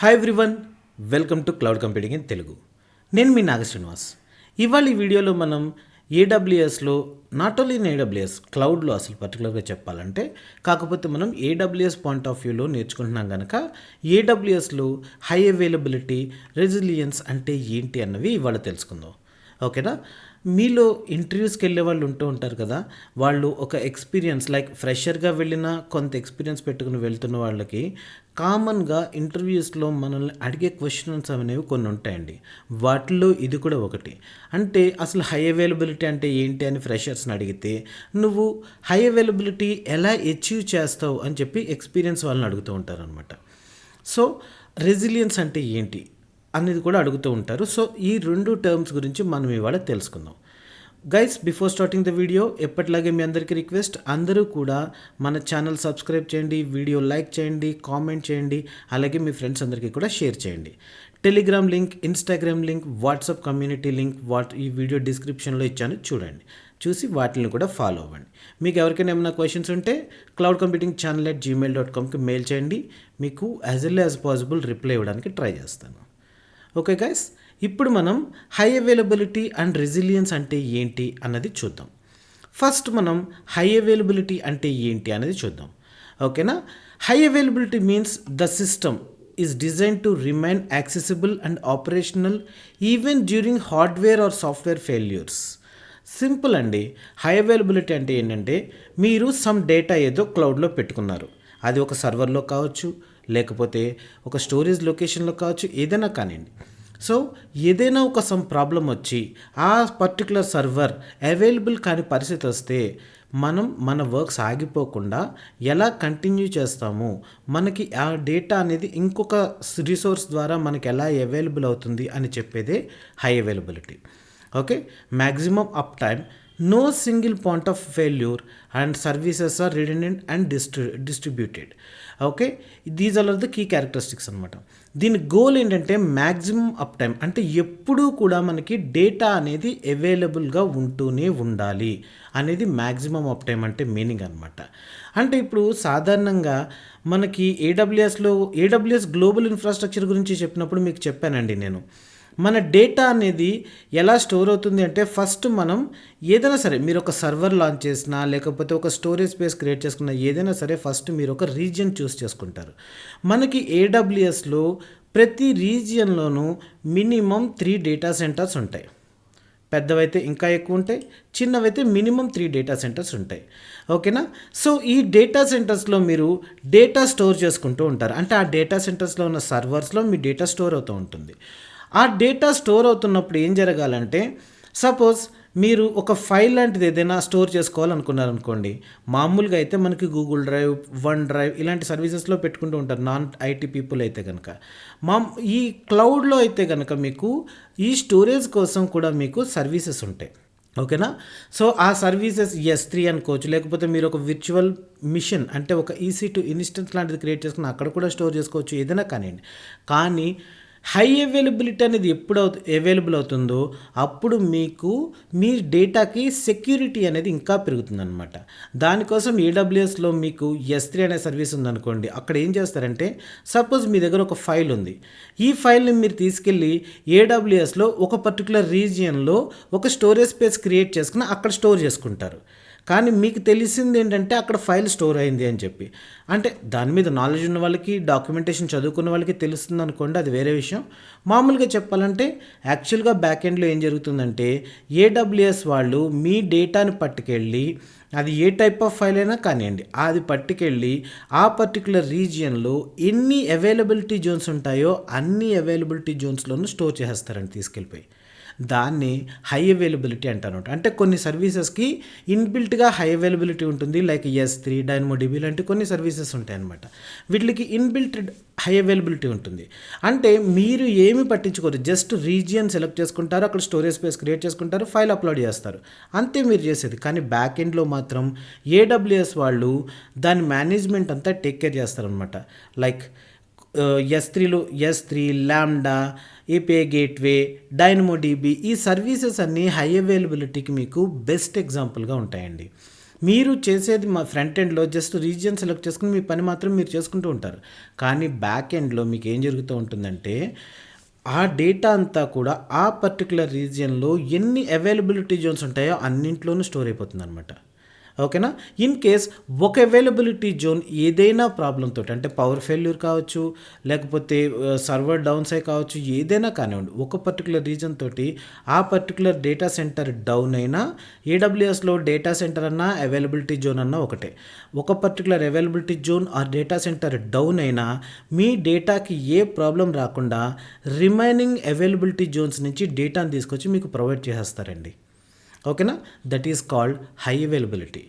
Hi everyone welcome to cloud computing in Telugu నేను మీ నాగ శ్రీనివాస్. ఇవాళ ఈ వీడియోలో మనం ఏడబ్ల్యూఎస్లో నాట్ ఓన్లీ ఇన్ ఏడబ్ల్యూఎస్ క్లౌడ్లో అసలు పర్టికులర్గా చెప్పాలంటే కాకపోతే మనం ఏడబ్ల్యూఎస్ పాయింట్ ఆఫ్ వ్యూలో నేర్చుకుంటున్నాం కనుక ఏడబ్ల్యూఎస్లో హై అవైలబిలిటీ రెసిలియన్స్ అంటే ఏంటి అన్నవి ఇవాళ తెలుసుకుందాం. ఓకేనా? మీలో ఇంటర్వ్యూస్కి వెళ్ళే వాళ్ళు ఉంటూ ఉంటారు కదా వాళ్ళు ఒక ఎక్స్పీరియన్స్ లైక్ ఫ్రెషర్గా వెళ్ళిన కొంత ఎక్స్పీరియన్స్ పెట్టుకుని వెళ్తున్న వాళ్ళకి కామన్గా ఇంటర్వ్యూస్లో మనల్ని అడిగే క్వశ్చన్స్ అనేవి కొన్ని ఉంటాయండి. వాటిలో ఇది కూడా ఒకటి. అంటే అసలు హై అవైలబిలిటీ అంటే ఏంటి అని ఫ్రెషర్స్ని అడిగితే నువ్వు హై అవైలబిలిటీ ఎలా అచీవ్ చేస్తావు? అని చెప్పి ఎక్స్పీరియన్స్ వాళ్ళని అడుగుతూ ఉంటారనమాట సో రెసిలియన్స్ అంటే ఏంటి? అనేది కూడా అడుగుతూ ఉంటారు. సో ఈ రెండు టర్మ్స్ గురించి మనం ఇవాళ తెలుసుకుందాం. Guys before starting the video ఎప్పటిలాగే మీ అందరికీ రిక్వెస్ట్ అందరూ కూడా మన ఛానల్ సబ్స్క్రైబ్ చేయండి వీడియో లైక్ చేయండి కామెంట్ చేయండి అలాగే మీ ఫ్రెండ్స్ అందరికీ కూడా షేర్ చేయండి. Telegram link Instagram link WhatsApp community link what ఈ వీడియో డిస్క్రిప్షన్లో ఇచ్చాను చూడండి. చూసి వాటిని కూడా ఫాలో అవ్వండి. మీకు ఎవరికైనా ఏమైనా క్వశ్చన్స్ ఉంటే cloud computing channel at Gmail dot కామ్కి mail చేయండి. మీకు as L as possible reply ఇవ్వడానికి ట్రై చేస్తాను. ఓకే గైస్ ఇప్పుడు మనం హై అవైలబిలిటీ అండ్ రెసిలియన్స్ అంటే ఏంటి అన్నది చూద్దాం. ఫస్ట్ మనం హై అవైలబిలిటీ అంటే ఏంటి అనేది చూద్దాం. ఓకేనా high availability means the system is design to remain accessible and operational even during hardware or software failures simple అండి. హై అవైలబిలిటీ అంటే ఏంటంటే మీరు సమ్ డేటా ఏదో క్లౌడ్లో పెట్టుకున్నారు. అది ఒక సర్వర్లో కావచ్చు లేకపోతే ఒక స్టోరేజ్ లొకేషన్లో కావచ్చు ఏదైనా కానివ్వండి. సో ఏదైనా ఒక సమ్ ప్రాబ్లం వచ్చి ఆ పర్టికులర్ సర్వర్ అవైలబుల్ కాని పరిస్థితి వస్తే మనం మన వర్క్స్ ఆగిపోకుండా ఎలా కంటిన్యూ చేస్తాము? మనకి ఆ డేటా అనేది ఇంకొక రిసోర్స్ ద్వారా మనకి ఎలా అవైలబుల్ అవుతుంది అని చెప్పేదే high availability. Okay? Maximum uptime no single point of failure and services are redundant and distri distributed okay these are the key characteristics అనమాట దీని గోల్ ఏంటంటే మ్యాక్సిమం అప్ టైం అంటే ఎప్పుడూ కూడా మనకి డేటా అనేది అవైలబుల్గా ఉంటూనే ఉండాలి అనేది మ్యాక్సిమం అప్ టైం అంటే మీనింగ్ అనమాట అంటే ఇప్పుడు సాధారణంగా మనకి ఏడబ్ల్యూఎస్లో ఏడబ్ల్యూఎస్ గ్లోబల్ ఇన్ఫ్రాస్ట్రక్చర్ గురించి చెప్పినప్పుడు మీకు చెప్పానండి నేను. మన డేటా అనేది ఎలా స్టోర్ అవుతుంది అంటే ఫస్ట్ మనం ఏదైనా సరే మీరు ఒక సర్వర్ లాంచ్ చేసినా లేకపోతే ఒక స్టోరేజ్ స్పేస్ క్రియేట్ చేసుకున్న ఏదైనా సరే ఫస్ట్ మీరు ఒక రీజియన్ చూస్ చేసుకుంటారు. మనకి ఏడబ్ల్యూఎస్లో ప్రతి రీజియన్లోనూ మినిమం త్రీ డేటా సెంటర్స్ ఉంటాయి. పెద్దవైతే ఇంకా ఎక్కువ ఉంటాయి చిన్నవైతే మినిమం త్రీ డేటా సెంటర్స్ ఉంటాయి. ఓకేనా? సో ఈ డేటా సెంటర్స్లో మీరు డేటా స్టోర్ చేసుకుంటూ ఉంటారు. అంటే ఆ డేటా సెంటర్స్లో ఉన్న సర్వర్స్లో మీ డేటా స్టోర్ అవుతూ ఉంటుంది. ఆ డేటా స్టోర్ అవుతున్నప్పుడు ఏం జరగాలంటే సపోజ్ మీరు ఒక ఫైల్ లాంటిది ఏదైనా స్టోర్ చేసుకోవాలనుకున్నారనుకోండి మామూలుగా అయితే మనకి గూగుల్ డ్రైవ్ వన్ డ్రైవ్ ఇలాంటి సర్వీసెస్లో పెట్టుకుంటూ ఉంటారు నాన్ ఐటీ పీపుల్ అయితే కనుక మా ఈ క్లౌడ్లో అయితే కనుక మీకు ఈ స్టోరేజ్ కోసం కూడా మీకు సర్వీసెస్ ఉంటాయి. ఓకేనా? సో ఆ సర్వీసెస్ ఎస్ త్రీ అనుకోవచ్చు లేకపోతే మీరు ఒక విర్చువల్ మిషన్ అంటే ఒక ఈసీ టు ఇన్స్టెన్స్ లాంటిది క్రియేట్ చేసుకుని అక్కడ కూడా స్టోర్ చేసుకోవచ్చు ఏదైనా కానివ్వండి. కానీ హై అవైలబిలిటీ అనేది ఎప్పుడు అవైలబుల్ అవుతుందో అప్పుడు మీకు మీ డేటాకి సెక్యూరిటీ అనేది ఇంకా పెరుగుతుందన్నమాట. దానికోసం ఏడబ్ల్యూఎస్లో మీకు ఎస్ త్రీ అనే సర్వీస్ ఉందనుకోండి. అక్కడ ఏం చేస్తారంటే సపోజ్ మీ దగ్గర ఒక ఫైల్ ఉంది. ఈ ఫైల్ని మీరు తీసుకెళ్ళి ఏడబ్ల్యూఎస్లో ఒక పర్టికులర్ రీజియన్లో ఒక స్టోరేజ్ స్పేస్ క్రియేట్ చేసుకుని అక్కడ స్టోర్ చేసుకుంటారు. కానీ మీకు తెలిసింది ఏంటంటే అక్కడ ఫైల్ స్టోర్ అయింది అని చెప్పి. అంటే దాని మీద నాలెడ్జ్ ఉన్న వాళ్ళకి డాక్యుమెంటేషన్ చదువుకున్న వాళ్ళకి తెలుస్తుంది అనుకోండి అది వేరే విషయం. మామూలుగా చెప్పాలంటే యాక్చువల్గా బ్యాక్ ఎండ్లో ఏం జరుగుతుందంటే ఏడబ్ల్యూఎస్ వాళ్ళు మీ డేటాని పట్టుకెళ్ళి అది ఏ టైప్ ఆఫ్ ఫైల్ అయినా కానివ్వండి అది పట్టుకెళ్ళి ఆ పర్టికులర్ రీజియన్లో ఎన్ని అవైలబిలిటీ జోన్స్ ఉంటాయో అన్ని అవైలబిలిటీ జోన్స్లోనూ స్టోర్ చేస్తారండి తీసుకెళ్ళిపోయి. దాన్ని హై అవైలబిలిటీ అంటారు అంటే కొన్ని సర్వీసెస్కి ఇన్బిల్ట్గా హై అవైలబిలిటీ ఉంటుంది. లైక్ ఎస్ త్రీ డైనమోడిబి లాంటి కొన్ని సర్వీసెస్ ఉంటాయి అనమాట వీటికి ఇన్బిల్ట్ హై అవైలబిలిటీ ఉంటుంది. అంటే మీరు ఏమి పట్టించుకోరు. జస్ట్ రీజియన్ సెలెక్ట్ చేసుకుంటారు. అక్కడ స్టోరేజ్ స్పేస్ క్రియేట్ చేసుకుంటారు. ఫైల్ అప్లోడ్ చేస్తారు. అంతే మీరు చేసేది. కానీ బ్యాక్ ఎండ్లో మాత్రం ఏడబ్ల్యూఎస్ వాళ్ళు దాని మేనేజ్మెంట్ అంతా టేక్ కేర్ చేస్తారనమాట లైక్ ఎస్ త్రీలో S three Lambda API gateway DynamoDB ఈ సర్వీసెస్ అన్నీ హై అవైలబిలిటీకి మీకు బెస్ట్ ఎగ్జాంపుల్గా ఉంటాయండి. మీరు చేసేది మా ఫ్రంట్ ఎండ్లో జస్ట్ రీజియన్ సెలెక్ట్ చేసుకుని మీ పని మాత్రం మీరు చేసుకుంటూ ఉంటారు. కానీ బ్యాక్ ఎండ్లో మీకు ఏం జరుగుతూ ఉంటుందంటే ఆ డేటా అంతా కూడా ఆ పర్టికులర్ రీజియన్లో ఎన్ని అవైలబిలిటీ జోన్స్ ఉంటాయో అన్నింట్లోనూ స్టోర్ అయిపోతుంది అనమాట ఓకేనా? ఇన్ కేస్ ఒక అవైలబిలిటీ జోన్ ఏదైనా ప్రాబ్లం తోటి అంటే పవర్ ఫెయిల్యూర్ కావచ్చు లేకపోతే సర్వర్ డౌన్స్ అయి కావచ్చు ఏదైనా కానివ్వండి ఒక పర్టికులర్ రీజన్ తోటి ఆ పర్టికులర్ డేటా సెంటర్ డౌన్ అయినా ఏడబ్ల్యూఎస్లో డేటా సెంటర్ అన్నా అవైలబిలిటీ జోన్ అన్నా ఒకటే. ఒక పర్టికులర్ అవైలబిలిటీ జోన్ ఆ డేటా సెంటర్ డౌన్ అయినా మీ డేటాకి ఏ ప్రాబ్లం రాకుండా రిమైనింగ్ అవైలబిలిటీ జోన్స్ నుంచి డేటాను తీసుకొచ్చి మీకు ప్రొవైడ్ చేసేస్తారండి. ఓకేనా? That is called high availability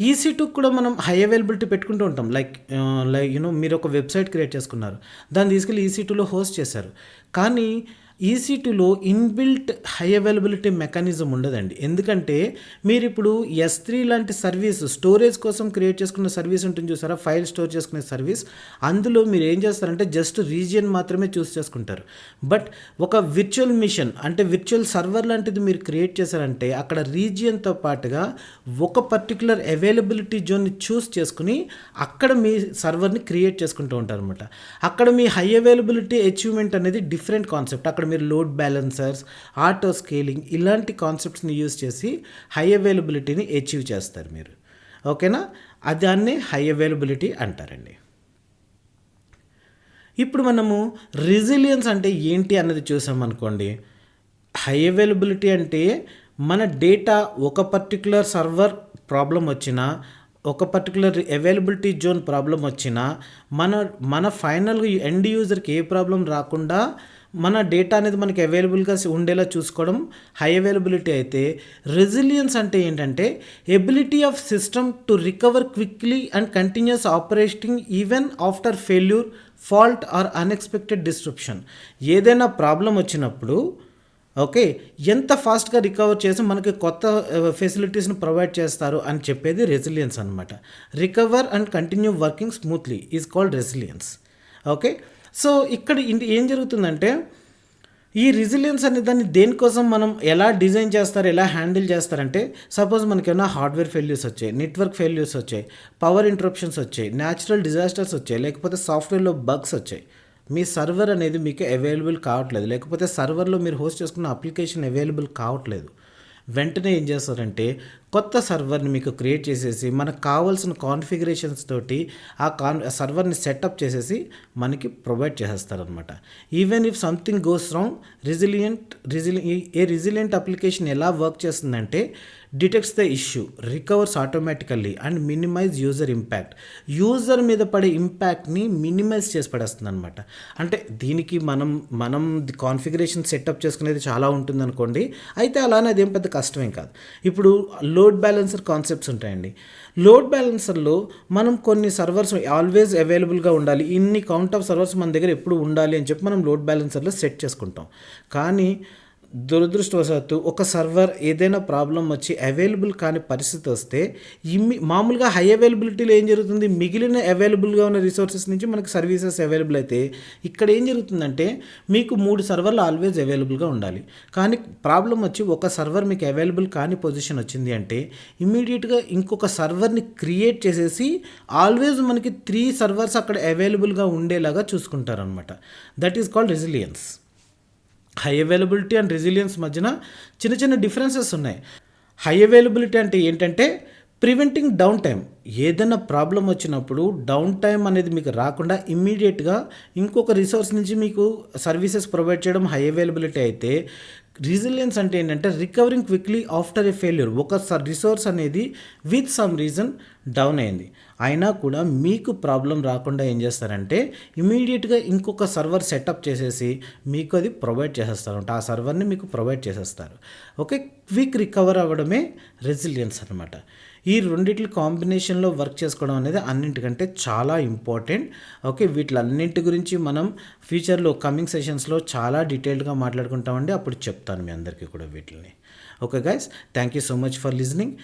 EC two కూడా మనం హై అవైలబిలిటీ పెట్టుకుంటూ ఉంటాం. లైక్ లైక్ యూనో మీరు ఒక వెబ్సైట్ క్రియేట్ చేసుకున్నారు. దాన్ని తీసుకెళ్ళి ఈసీ టూలో హోస్ట్ చేశారు. కానీ ఈసీటీలో ఇన్బిల్ట్ హై అవైలబిలిటీ మెకానిజం ఉండదండి. ఎందుకంటే మీరు ఇప్పుడు ఎస్ త్రీ లాంటి సర్వీస్ స్టోరేజ్ కోసం క్రియేట్ చేసుకున్న సర్వీస్ ఉంటుంది చూసారా? ఫైల్ స్టోర్ చేసుకునే సర్వీస్. అందులో మీరు ఏం చేస్తారంటే జస్ట్ రీజియన్ మాత్రమే చూస్ చేసుకుంటారు. బట్ ఒక విర్చువల్ మిషన్ అంటే విర్చువల్ సర్వర్ లాంటిది మీరు క్రియేట్ చేశారంటే అక్కడ రీజియన్తో పాటుగా ఒక పర్టికులర్ అవైలబిలిటీ జోన్ని చూస్ చేసుకుని అక్కడ మీ సర్వర్ని క్రియేట్ చేసుకుంటూ ఉంటారు అనమాట అక్కడ మీ హై అవైలబిలిటీ అచీవ్మెంట్ అనేది డిఫరెంట్ కాన్సెప్ట్. అక్కడ మీరు లోడ్ బ్యాలెన్సర్స్ ఆటో స్కేలింగ్ ఇలాంటి కాన్సెప్ట్స్ని యూజ్ చేసి హై అవైలబిలిటీని అచీవ్ చేస్తారు మీరు. ఓకేనా? అది దాన్ని హై అవైలబిలిటీ అంటారండి. ఇప్పుడు మనము రెసిలియన్స్ అంటే ఏంటి అన్నది చూసామనుకోండి హై అవైలబిలిటీ అంటే మన డేటా ఒక పర్టికులర్ సర్వర్ ప్రాబ్లం వచ్చినా ఒక పర్టికులర్ అవైలబిలిటీ జోన్ ప్రాబ్లం వచ్చినా మన మన ఫైనల్గా ఎండ్ యూజర్కి ఏ ప్రాబ్లం రాకుండా మన డేటా అనేది మనకి అవైలబుల్గా ఉండేలా చూసుకోవడం హై అవైలబిలిటీ అయితే రెసిలియన్స్ అంటే ఏంటంటే ability of system to recover quickly and continues operating even after failure fault or unexpected disruption ఏదైనా ప్రాబ్లం వచ్చినప్పుడు ఓకే ఎంత ఫాస్ట్గా రికవర్ చేసి మనకి కొత్త uh, ఫెసిలిటీస్ని ప్రొవైడ్ చేస్తారు అని చెప్పేది రెసిలియన్స్ అనమాట recover and continue working smoothly is called resilience okay so ఇక్కడ ఇంటి ఏం జరుగుతుందంటే ఈ రెసిలియన్స్ అనే దాన్ని దేనికోసం మనం ఎలా డిజైన్ చేస్తారు ఎలా హ్యాండిల్ చేస్తారంటే సపోజ్ మనకి ఏమైనా హార్డ్వేర్ ఫెయిల్యూర్స్ వచ్చాయి నెట్వర్క్ ఫెయిల్యూర్స్ వచ్చాయి పవర్ ఇంటరప్షన్స్ వచ్చాయి న్యాచురల్ డిజాస్టర్స్ వచ్చాయి లేకపోతే సాఫ్ట్వేర్లో బగ్స్ వచ్చాయి. మీ సర్వర్ అనేది మీకు అవైలబుల్ కావట్లేదు. లేకపోతే సర్వర్లో మీరు హోస్ట్ చేసుకున్న అప్లికేషన్ అవైలబుల్ కావట్లేదు. వెంటనే ఏం చేస్తారంటే కొత్త సర్వర్ని మీకు క్రియేట్ చేసేసి మనకు కావాల్సిన కాన్ఫిగరేషన్స్ తోటి ఆ కాన్ సర్వర్ని సెటప్ చేసేసి మనకి provide చేసేస్తారనమాట even if something goes wrong resilient resili a resilient application ఎలా వర్క్ చేస్తుందంటే detects the issue recovers automatically and minimize user impact user మీద పడే ఇంపాక్ట్ని మినిమైజ్ చేసి పడేస్తుంది అనమాట అంటే దీనికి మనం మనం కాన్ఫిగరేషన్ సెటప్ చేసుకునేది చాలా ఉంటుంది అనుకోండి అయితే అలానే అదేం పెద్ద కష్టమేం కాదు. ఇప్పుడు లోడ్ బ్యాలెన్సర్ కాన్సెప్ట్స్ ఉంటాయండి. లోడ్ బ్యాలెన్సర్లో మనం కొన్ని సర్వర్స్ ఆల్వేస్ అవైలబుల్గా ఉండాలి. ఇన్ని కౌంట్ ఆఫ్ సర్వర్స్ మన దగ్గర ఎప్పుడు ఉండాలి అని చెప్పి మనం లోడ్ బ్యాలెన్సర్లో సెట్ చేసుకుంటాం. కానీ దురదృష్టవశాత్తు ఒక సర్వర్ ఏదైనా ప్రాబ్లం వచ్చి అవైలబుల్ కాని పరిస్థితి వస్తే ఇమ్మి మామూలుగా హై అవైలబిలిటీలో ఏం జరుగుతుంది? మిగిలిన అవైలబుల్గా ఉన్న రిసోర్సెస్ నుంచి మనకి సర్వీసెస్ అవైలబుల్ అయితే ఇక్కడ ఏం జరుగుతుందంటే మీకు మూడు సర్వర్లు ఆల్వేజ్ అవైలబుల్గా ఉండాలి. కానీ ప్రాబ్లం వచ్చి ఒక సర్వర్ మీకు అవైలబుల్ కాని పొజిషన్ వచ్చింది అంటే ఇమీడియట్గా ఇంకొక సర్వర్ని క్రియేట్ చేసేసి ఆల్వేజ్ మనకి త్రీ సర్వర్స్ అక్కడ అవైలబుల్గా ఉండేలాగా చూసుకుంటారనమాట that is called resilience high availability and resilience మధ్యన చిన్న చిన్న డిఫరెన్సెస్ ఉన్నాయి. హై అవైలబిలిటీ అంటే ఏంటంటే ప్రివెంటింగ్ డౌన్ టైం ఏదైనా ప్రాబ్లం వచ్చినప్పుడు డౌన్ టైం అనేది మీకు రాకుండా ఇమ్మీడియట్గా ఇంకొక రిసోర్స్ నుంచి మీకు సర్వీసెస్ ప్రొవైడ్ చేయడం హై అవైలబిలిటీ అయితే రిజిలియన్స్ అంటే ఏంటంటే recovering quickly after a failure ఒక రిసోర్స్ అనేది విత్ సమ్ రీజన్ డౌన్ అయింది. అయినా కూడా మీకు ప్రాబ్లం రాకుండా ఏం చేస్తారంటే ఇమీడియట్గా ఇంకొక సర్వర్ సెటప్ చేసేసి మీకు అది ప్రొవైడ్ చేసేస్తారు ఆ సర్వర్ని మీకు ప్రొవైడ్ చేసేస్తారు. ఓకే? క్విక్ రికవర్ అవ్వడమే రెసిలియన్స్ అనమాట ఈ రెండింటి కాంబినేషన్లో వర్క్ చేసుకోవడం అనేది అన్నింటికంటే చాలా ఇంపార్టెంట్. ఓకే? వీటిలన్నింటి గురించి మనం ఫ్యూచర్లో కమింగ్ సెషన్స్లో చాలా డీటెయిల్డ్గా మాట్లాడుకుంటామండి. అప్పుడు చెప్తాను మీ అందరికీ కూడా వీటిని okay guys thank you so much for listening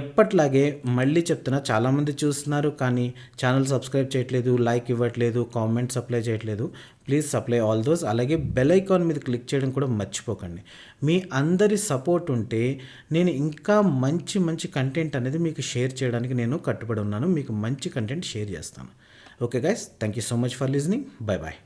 ఎప్పట్లాగే మళ్ళీ చెప్తున్నా చాలామంది చూస్తున్నారు కానీ ఛానల్ సబ్స్క్రైబ్ చేయట్లేదు లైక్ ఇవ్వట్లేదు కామెంట్ సప్లై చేయట్లేదు. ప్లీజ్ సప్లై ఆల్ దోస్ అలాగే బెల్ ఐకాన్ మీద క్లిక్ చేయడం కూడా మర్చిపోకండి. మీ అందరి సపోర్ట్ ఉంటే నేను ఇంకా మంచి మంచి కంటెంట్ అనేది మీకు షేర్ చేయడానికి నేను కట్టుబడి ఉన్నాను. మీకు మంచి కంటెంట్ షేర్ చేస్తాను. Okay guys thank you so much for listening bye bye